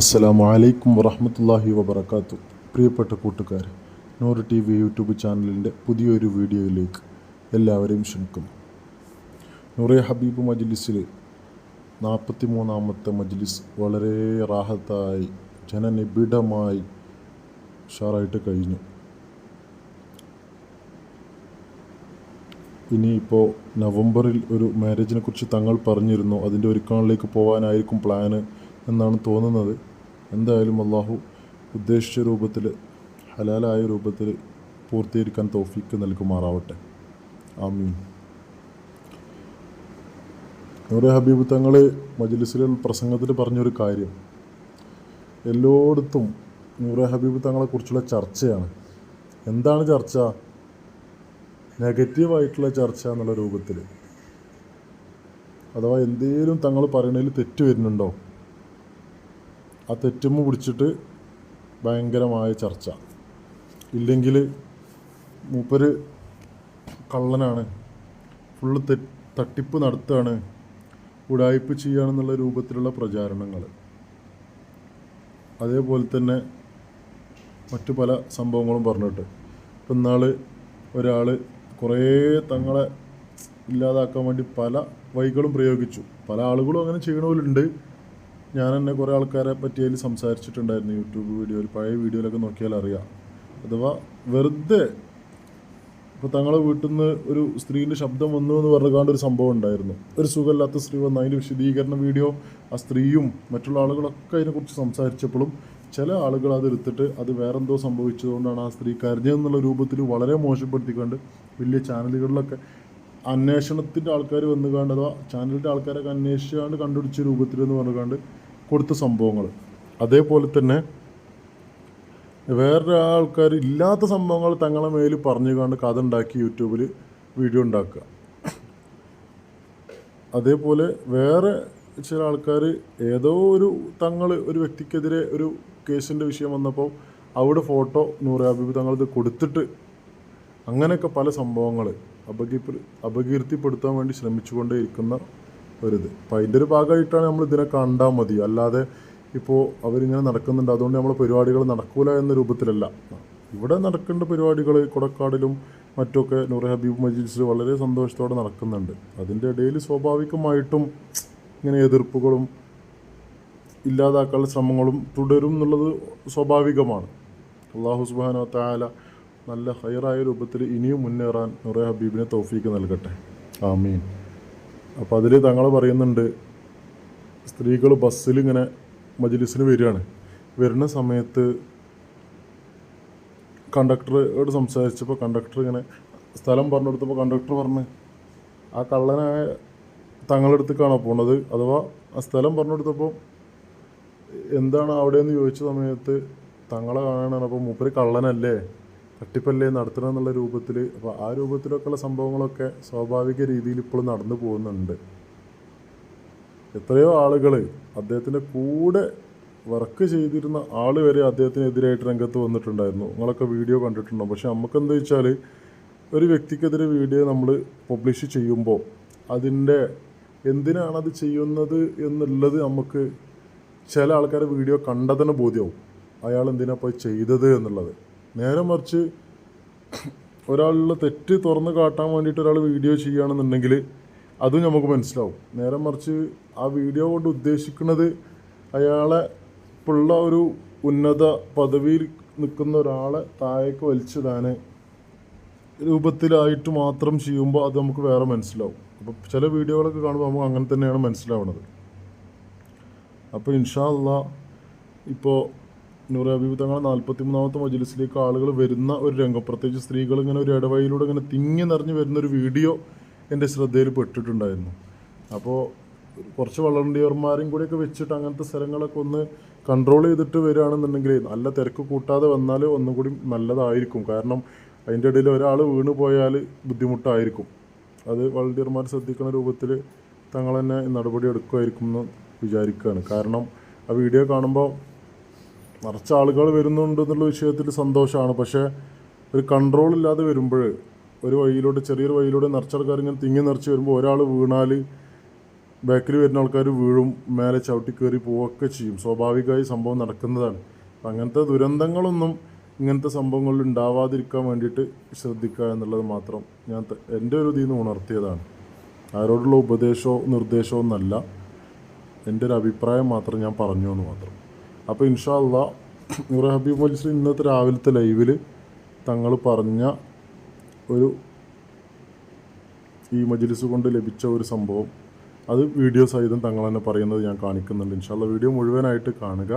അസ്സലാമു വലൈക്കും വറഹമത്തല്ലാഹി വബർക്കാത്തു പ്രിയപ്പെട്ട കൂട്ടുകാർ നൂറ് ടി വി യൂട്യൂബ് ചാനലിന്റെ പുതിയൊരു വീഡിയോയിലേക്ക് എല്ലാവരെയും ക്ഷണിക്കുന്നു. നൂറെ ഹബീബ് മജ്ലിസിൽ നാൽപ്പത്തി മൂന്നാമത്തെ മജ്ലിസ് വളരെ റാഹത്തായി ജനനിബിഡമായി ഉഷാറായിട്ട് കഴിഞ്ഞു. ഇനിയിപ്പോൾ നവംബറിൽ ഒരു മാരേജിനെ കുറിച്ച് തങ്ങൾ പറഞ്ഞിരുന്നു. അതിന്റെ ഒരുക്കങ്ങളിലേക്ക് പോകാനായിരിക്കും പ്ലാന് എന്നാണ് തോന്നുന്നത്. എന്തായാലും അള്ളാഹു ഉദ്ദേശിച്ച രൂപത്തിൽ ഹലാലായ രൂപത്തിൽ പൂർത്തീകരിക്കാൻ തോഫിക്ക് നൽകുമാറാവട്ടെ. ആമീൻ. നൂറെ ഹബീബ് തങ്ങൾ മജ്ലിസിലെ പ്രസംഗത്തിൽ പറഞ്ഞൊരു കാര്യം. എല്ലായിടത്തും നൂറെ ഹബീബ് തങ്ങളെക്കുറിച്ചുള്ള ചർച്ചയാണ്. എന്താണ് ചർച്ച? നെഗറ്റീവായിട്ടുള്ള ചർച്ച എന്നുള്ള രൂപത്തിൽ അഥവാ എന്തേലും തങ്ങൾ പറയണതിൽ തെറ്റ് വരുന്നുണ്ടോ? ആ തെറ്റുമ്മ പിടിച്ചിട്ട് ഭയങ്കരമായ ചർച്ച. ഇല്ലെങ്കിൽ മൂപ്പര് കള്ളനാണ്. ഫുള്ള് തെ തട്ടിപ്പ് നടത്തുകയാണ് ഉടായ്പ ചെയ്യുകയാണെന്നുള്ള രൂപത്തിലുള്ള പ്രചാരണങ്ങൾ അതേപോലെ തന്നെ മറ്റു പല സംഭവങ്ങളും പറഞ്ഞിട്ട്. ഇപ്പം ഇന്നാൾ ഒരാൾ കുറേ തങ്ങളെ ഇല്ലാതാക്കാൻ വേണ്ടി പല വഴികളും പ്രയോഗിച്ചു. പല ആളുകളും അങ്ങനെ ചെയ്യണവരുണ്ട് ഞാൻ തന്നെ കുറേ ആൾക്കാരെ പറ്റി അതിൽ സംസാരിച്ചിട്ടുണ്ടായിരുന്നു യൂട്യൂബ് വീഡിയോയിൽ പഴയ വീഡിയോയിലൊക്കെ നോക്കിയാൽ അറിയാം. അഥവാ വെറുതെ ഇപ്പോൾ തങ്ങളെ വീട്ടിൽ നിന്ന് ഒരു സ്ത്രീന്റെ ശബ്ദം വന്നു എന്ന് പറഞ്ഞുകൊണ്ട് ഒരു സംഭവം ഉണ്ടായിരുന്നു. ഒരു സുഖമില്ലാത്ത സ്ത്രീ വന്നു അതിന്റെ വിശദീകരണ വീഡിയോ ആ സ്ത്രീയും മറ്റുള്ള ആളുകളൊക്കെ അതിനെക്കുറിച്ച് സംസാരിച്ചപ്പോഴും ചില ആളുകൾ അത് എടുത്തിട്ട് അത് വേറെന്തോ സംഭവിച്ചതുകൊണ്ടാണ് ആ സ്ത്രീ കരഞ്ഞതെന്നുള്ള രൂപത്തിൽ വളരെ മോശപ്പെടുത്തിക്കൊണ്ട് വലിയ ചാനലുകളിലൊക്കെ അന്വേഷണത്തിന്റെ ആൾക്കാർ വന്നു കണ്ട് അഥവാ ചാനലിന്റെ ആൾക്കാരൊക്കെ അന്വേഷിച്ചാണ്ട് കണ്ടുപിടിച്ച രൂപത്തിൽ എന്ന് പറഞ്ഞുകൊണ്ട് കൊടുത്ത സംഭവങ്ങൾ. അതേപോലെ തന്നെ വേറെ ആൾക്കാർ ഇല്ലാത്ത സംഭവങ്ങൾ തങ്ങളെ മേൽ പറഞ്ഞു കണ്ട് കഥ ഉണ്ടാക്കി യൂട്യൂബിൽ വീഡിയോ ഉണ്ടാക്കുക. അതേപോലെ വേറെ ചില ആൾക്കാർ ഏതോ ഒരു തങ്ങൾ ഒരു വ്യക്തിക്കെതിരെ ഒരു കേസിന്റെ വിഷയം വന്നപ്പോൾ അവിടെ ഫോട്ടോ നൂറാബിബ് തങ്ങളത് കൊടുത്തിട്ട് അങ്ങനെയൊക്കെ പല സംഭവങ്ങൾ അപകീ അപകീർത്തിപ്പെടുത്താൻ വേണ്ടി ശ്രമിച്ചുകൊണ്ടേ ഇരിക്കുന്ന ഒരിത്. അപ്പം അതിന്റെ ഒരു ഭാഗമായിട്ടാണ് നമ്മൾ ഇതിനെ കണ്ടാൽ മതി. അല്ലാതെ ഇപ്പോൾ അവരിങ്ങനെ നടക്കുന്നുണ്ട്. അതുകൊണ്ട് നമ്മൾ പരിപാടികൾ നടക്കൂല എന്ന രൂപത്തിലല്ല. ഇവിടെ നടക്കേണ്ട പരിപാടികൾ കൊടക്കാടിലും മറ്റൊക്കെ നൂർ ഹബീബ് മജീസിൽ വളരെ സന്തോഷത്തോടെ നടക്കുന്നുണ്ട്. അതിന്റെ ഇടയിൽ സ്വാഭാവികമായിട്ടും ഇങ്ങനെ എതിർപ്പുകളും ഇല്ലാതാക്കാനുള്ള ശ്രമങ്ങളും തുടരും എന്നുള്ളത് സ്വാഭാവികമാണ്. അള്ളാഹു സുബാന താല നല്ല ഹയറായ രൂപത്തിൽ ഇനിയും മുന്നേറാൻ നൂറെ ഹബീബിനെ തൗഫീക്ക് നൽകട്ടെ. ആമീൻ. അപ്പോൾ അതിൽ തങ്ങൾ പറയുന്നുണ്ട് സ്ത്രീകൾ ബസ്സിൽ ഇങ്ങനെ മജ്ലിസിന് വരികയാണ്. വരുന്ന സമയത്ത് കണ്ടക്ടറോട് സംസാരിച്ചപ്പോൾ കണ്ടക്ടർ ഇങ്ങനെ സ്ഥലം പറഞ്ഞു കൊടുത്തപ്പോൾ കണ്ടക്ടർ പറഞ്ഞ് ആ കള്ളനായ തങ്ങളെടുത്തേക്കാണോ പോണത്? അഥവാ ആ സ്ഥലം പറഞ്ഞു കൊടുത്തപ്പോൾ എന്താണ് അവിടെയെന്ന് ചോദിച്ച സമയത്ത് തങ്ങളെ കാണാനാണ് അപ്പോൾ മൂപ്പര് കള്ളനല്ലേ? തട്ടിപ്പല്ലേ നടത്തണം എന്നുള്ള രൂപത്തിൽ അപ്പോൾ ആ രൂപത്തിലൊക്കെയുള്ള സംഭവങ്ങളൊക്കെ സ്വാഭാവിക രീതിയിൽ ഇപ്പോഴും നടന്നു പോകുന്നുണ്ട്. എത്രയോ ആളുകൾ അദ്ദേഹത്തിന്റെ കൂടെ വർക്ക് ചെയ്തിരുന്ന ആൾ വരെ അദ്ദേഹത്തിനെതിരായിട്ട് രംഗത്ത് വന്നിട്ടുണ്ടായിരുന്നു. നിങ്ങളൊക്കെ വീഡിയോ കണ്ടിട്ടുണ്ടോ പക്ഷെ നമുക്ക് എന്താ വെച്ചാൽ ഒരു വ്യക്തിക്കെതിരെ വീഡിയോ നമ്മൾ പബ്ലിഷ് ചെയ്യുമ്പോൾ അതിന്റെ എന്തിനാണ് അത് ചെയ്യുന്നത് എന്നുള്ളത് നമുക്ക് ചില ആൾക്കാരെ വീഡിയോ കണ്ടതിന് ബോധ്യമാവും അയാൾ എന്തിനാ പോയി ചെയ്തത് എന്നുള്ളത്. നേരെ മറിച്ച് ഒരാളുടെ തെറ്റ് തുറന്ന് കാട്ടാൻ വേണ്ടിയിട്ട് ഒരാൾ വീഡിയോ ചെയ്യുകയാണെന്നുണ്ടെങ്കിൽ അതും നമുക്ക് മനസ്സിലാവും. നേരെ മറിച്ച് ആ വീഡിയോ കൊണ്ട് ഉദ്ദേശിക്കുന്നത് അയാളെ ഇപ്പോഴുള്ള ഒരു ഉന്നത പദവിയിൽ നിൽക്കുന്ന ഒരാളെ താഴേക്ക് വലിച്ചതാണ് രൂപത്തിലായിട്ട് മാത്രം ചെയ്യുമ്പോൾ അത് നമുക്ക് വേറെ മനസ്സിലാവും. അപ്പോൾ ചില വീഡിയോകളൊക്കെ കാണുമ്പോൾ നമുക്ക് അങ്ങനെ തന്നെയാണ് മനസ്സിലാവുന്നത്. അപ്പോൾ ഇൻഷാ അല്ലാ ഇപ്പോൾ നൂറ് ഹബീബ് തങ്ങളെ നാൽപ്പത്തി മൂന്നാമത്തെ മജ്ലിസിലേക്ക് ആളുകൾ വരുന്ന ഒരു രംഗം. പ്രത്യേകിച്ച് സ്ത്രീകൾ ഇങ്ങനെ ഒരു ഇടവഴിയിലൂടെ ഇങ്ങനെ തിങ്ങി നിറഞ്ഞു വരുന്ന ഒരു വീഡിയോ എന്റെ ശ്രദ്ധയിൽ പെട്ടിട്ടുണ്ടായിരുന്നു. അപ്പോൾ കുറച്ച് വളണ്ടിയർമാരെയും കൂടിയൊക്കെ വെച്ചിട്ട് അങ്ങനത്തെ സ്ഥലങ്ങളൊക്കെ ഒന്ന് കൺട്രോൾ ചെയ്തിട്ട് വരികയാണെന്നുണ്ടെങ്കിൽ നല്ല തിരക്ക് കൂട്ടാതെ വന്നാൽ ഒന്നും കൂടി നല്ലതായിരിക്കും. കാരണം അതിന്റെ ഇടയിൽ ഒരാൾ വീണ് പോയാൽ ബുദ്ധിമുട്ടായിരിക്കും. അത് വളണ്ടിയർമാർ ശ്രദ്ധിക്കുന്ന രൂപത്തിൽ തങ്ങൾ തന്നെ നടപടി എടുക്കുമായിരിക്കും എന്ന് വിചാരിക്കുകയാണ്. കാരണം ആ വീഡിയോ കാണുമ്പോൾ നിറച്ച ആളുകൾ വരുന്നുണ്ട് എന്നുള്ള വിഷയത്തിൽ സന്തോഷമാണ്. പക്ഷേ ഒരു കൺട്രോൾ ഇല്ലാതെ വരുമ്പോൾ ഒരു വഴിയിലൂടെ ചെറിയൊരു വഴിയിലൂടെ നിറച്ച ആൾക്കാർ ഇങ്ങനെ തിങ്ങി നിറച്ച് വരുമ്പോൾ ഒരാൾ വീണാൽ ബാക്കിൽ വരുന്ന ആൾക്കാർ വീഴും മേലെ ചവിട്ടി കയറി പോവുകയൊക്കെ ചെയ്യും. സ്വാഭാവികമായി സംഭവം നടക്കുന്നതാണ്. അപ്പം അങ്ങനത്തെ ദുരന്തങ്ങളൊന്നും ഇങ്ങനത്തെ സംഭവങ്ങളിൽ ഉണ്ടാവാതിരിക്കാൻ വേണ്ടിയിട്ട് ശ്രദ്ധിക്കുക എന്നുള്ളത് മാത്രം ഞാൻ എന്റെ ഒരു ഇതിൽ നിന്ന് ഉണർത്തിയതാണ്. ആരോടുള്ള ഉപദേശമോ നിർദ്ദേശമോ ഒന്നല്ല. എന്റെ ഒരു അഭിപ്രായം മാത്രം ഞാൻ പറഞ്ഞു എന്ന് മാത്രം. അപ്പോൾ ഇൻഷാ അള്ളാ നൂറ ഹബീബ് മജ്ലിസിൽ ഇന്നത്തെ രാവിലത്തെ ലൈവിൽ തങ്ങൾ പറഞ്ഞ ഒരു ഈ മജ്ലിസ് കൊണ്ട് ലഭിച്ച ഒരു സംഭവം. അത് വീഡിയോ സഹിതം തങ്ങൾ തന്നെ പറയുന്നത് ഞാൻ കാണിക്കുന്നുണ്ട്. ഇൻഷാല്ല വീഡിയോ മുഴുവനായിട്ട് കാണുക.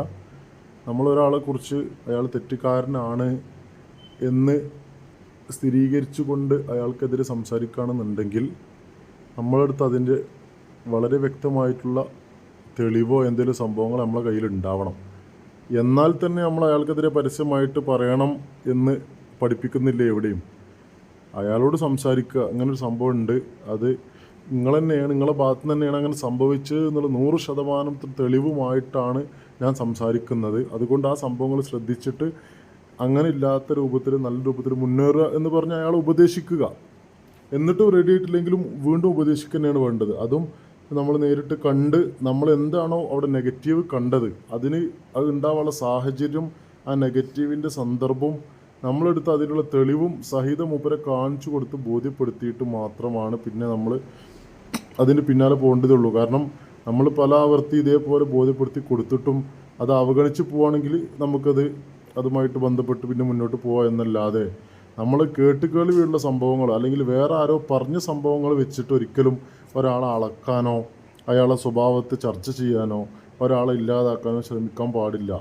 നമ്മളൊരാളെ കുറിച്ച് അയാൾ തെറ്റുകാരനാണ് എന്ന് സ്ഥിരീകരിച്ചുകൊണ്ട് അയാൾക്കെതിരെ സംസാരിക്കുകയാണെന്നുണ്ടെങ്കിൽ നമ്മളടുത്ത് അതിന്റെ വളരെ വ്യക്തമായിട്ടുള്ള തെളിവോ എന്തെങ്കിലും സംഭവങ്ങൾ നമ്മളെ കയ്യിൽ ഉണ്ടാവണം എന്നാൽ തന്നെ നമ്മൾ അയാൾക്കെതിരെ പരസ്യമായിട്ട് പറയണം എന്ന് പഠിപ്പിക്കുന്നില്ല എവിടെയും? അയാളോട് സംസാരിക്കുക അങ്ങനെ ഒരു സംഭവം ഉണ്ട്. അത് നിങ്ങൾ തന്നെയാണ് നിങ്ങളെ ഭാഗത്ത് നിന്ന് തന്നെയാണ് അങ്ങനെ സംഭവിച്ചത് എന്നുള്ള നൂറ് ശതമാനം തെളിവുമായിട്ടാണ് ഞാൻ സംസാരിക്കുന്നത്. അതുകൊണ്ട് ആ സംഭവങ്ങൾ ശ്രദ്ധിച്ചിട്ട് അങ്ങനെ ഇല്ലാത്ത രൂപത്തിൽ നല്ല രൂപത്തിൽ മുന്നേറുക എന്ന് പറഞ്ഞ് അയാൾ ഉപദേശിക്കുക. എന്നിട്ടും റെഡി ആയിട്ടില്ലെങ്കിലും വീണ്ടും ഉപദേശിക്കുക തന്നെയാണ് വേണ്ടത്. അതും നമ്മൾ നേരിട്ട് കണ്ട് നമ്മൾ എന്താണോ അവിടെ നെഗറ്റീവ് കണ്ടത് അതിന് അത് ഉണ്ടാവാനുള്ള സാഹചര്യം ആ നെഗറ്റീവിന്റെ സന്ദർഭം നമ്മളെടുത്ത് അതിനുള്ള തെളിവും സഹിതം ഉപരെ കാണിച്ചു കൊടുത്ത് ബോധ്യപ്പെടുത്തിയിട്ട് മാത്രമാണ് പിന്നെ നമ്മൾ അതിന് പിന്നാലെ പോകേണ്ടതുള്ളൂ. കാരണം നമ്മൾ പല ആവർത്തി ഇതേപോലെ ബോധ്യപ്പെടുത്തി കൊടുത്തിട്ടും അത് അവഗണിച്ച് പോവുകയാണെങ്കിൽ നമുക്കത് അതുമായിട്ട് ബന്ധപ്പെട്ട് പിന്നെ മുന്നോട്ട് പോവുക എന്നല്ലാതെ നമ്മൾ കേട്ട് കേൾവിയുള്ള സംഭവങ്ങൾ അല്ലെങ്കിൽ വേറെ ആരോ പറഞ്ഞ സംഭവങ്ങൾ വെച്ചിട്ട് ഒരിക്കലും ഒരാളെ അളക്കാനോ അയാളെ സ്വഭാവത്തെ ചർച്ച ചെയ്യാനോ ഒരാളെ ഇല്ലാതാക്കാനോ ശ്രമിക്കാൻ പാടില്ല.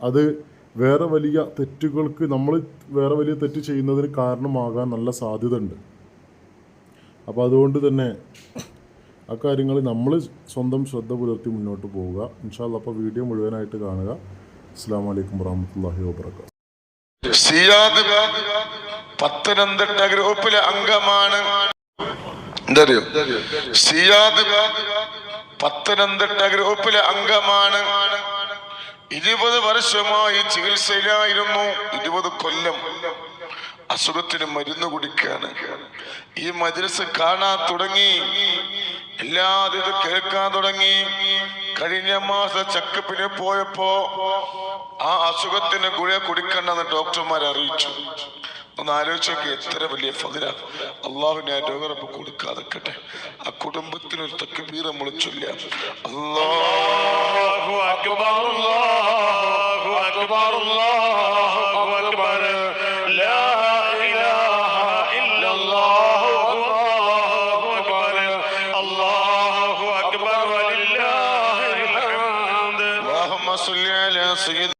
അത് വേറെ വലിയ തെറ്റുകൾക്ക് നമ്മൾ വേറെ വലിയ തെറ്റ് ചെയ്യുന്നതിന് കാരണമാകാൻ നല്ല സാധ്യത ഉണ്ട് അപ്പോൾ അതുകൊണ്ട് തന്നെ ആ കാര്യങ്ങൾ നമ്മൾ സ്വന്തം ശ്രദ്ധ പുലർത്തി മുന്നോട്ട് പോവുക. ഇൻഷാല്ല അപ്പോൾ വീഡിയോ മുഴുവനായിട്ട് കാണുക. അസ്സാം വലൈക്കും വാഹമത്തല്ലാഹി വാബർക്കാത്തു പത്തനംതിട്ട ഗ്രൂപ്പിലെ അംഗമാണ് എന്തറിയോ? സിയാദ് പത്തനംതിട്ട ഗ്രൂപ്പിലെ അംഗമാണ്. ഇരുപത് വർഷമായി ചികിത്സയിലായിരുന്നു. ഇരുപത് കൊല്ലം അസുഖത്തിന് മരുന്ന് കുടിക്കാണ്. ഈ മജ്ലിസ് കാണാൻ തുടങ്ങി. എല്ലാതും ഇത് കേൾക്കാൻ തുടങ്ങി. കഴിഞ്ഞ മാസം ചക്കപ്പിന് പോയപ്പോ ആ അസുഖത്തിന് ഗുളിക കുടിക്കണ്ടെന്ന് ഡോക്ടർമാർ അറിയിച്ചു. ഒന്ന് ആലോചിച്ച് നോക്കി എത്ര വലിയ ഫതില. അള്ളാഹുവിനെ ആ രോഗറപ്പ് കൊടുക്കാതെക്കട്ടെ ആ കുടുംബത്തിന് ഒരു തക്കബീർ നമ്മൾ ചൊല്ലാം അല്ലാഹു അക്ബർ അല്ലാഹു അക്ബർ അല്ലാഹു അക്ബർ.